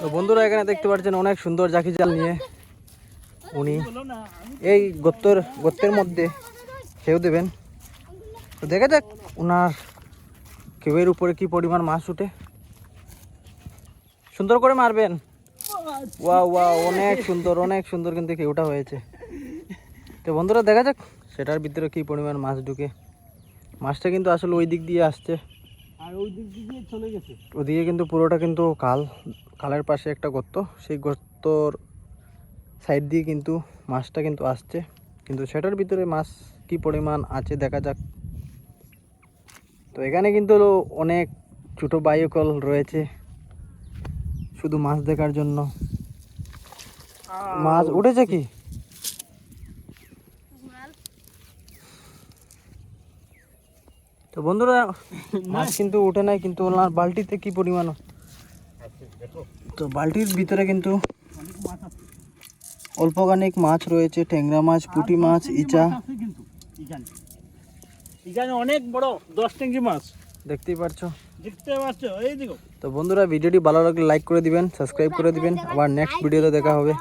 তো বন্ধুরা এখানে দেখতে পাচ্ছেন অনেক সুন্দর জাকি জাল নিয়ে উনি। এই গর্তর গর্তের মধ্যে খেউ দেবেন। তো দেখা যাক ওনার কেউয়ের উপরে কি পরিমাণ মাছ উঠে। সুন্দর করে মারবেন। ওয়া ওয়া অনেক সুন্দর অনেক সুন্দর কিন্তু কেউটা হয়েছে। তো বন্ধুরা দেখা যাক সেটার ভিতরে কি পরিমাণ মাছ ঢুকে। মাছটা কিন্তু আসলে ওই দিক দিয়ে আসছে। আর ওই দিক দিয়ে চলে গেছে। ওদিকে কিন্তু পুরোটা কিন্তু কাল কালের পাশে একটা গর্ত। সেই গর্তর সাইড দিয়ে কিন্তু মাছটা কিন্তু আসছে। কিন্তু সেটার ভিতরে মাছ কি পরিমাণ আছে দেখা যাক। তো এখানে কিন্তু অনেক ছোটো বায়ুকল রয়েছে শুধু মাছ দেখার জন্য। মাছ উঠেছে কি? তো বন্ধুরা মাছ কিন্তু উঠে নাই কিন্তু ওনার বালতিতে কি পরিমাণ তো বালতির ভিতরে কিন্তু অল্প মাছ রয়েছে ট্যাংরা মাছ পুঁটি মাছ ইচা। অনেক বড় দশ ট্যাঙ্কি মাছ। দেখতেই পারছ? দেখতে পাচ্ছ এই দেখো। তো বন্ধুরা ভিডিওটি ভালো লাগলে লাইক করে দিবেন সাবস্ক্রাইব করে দিবেন। আবার নেক্সট ভিডিওতে দেখা হবে.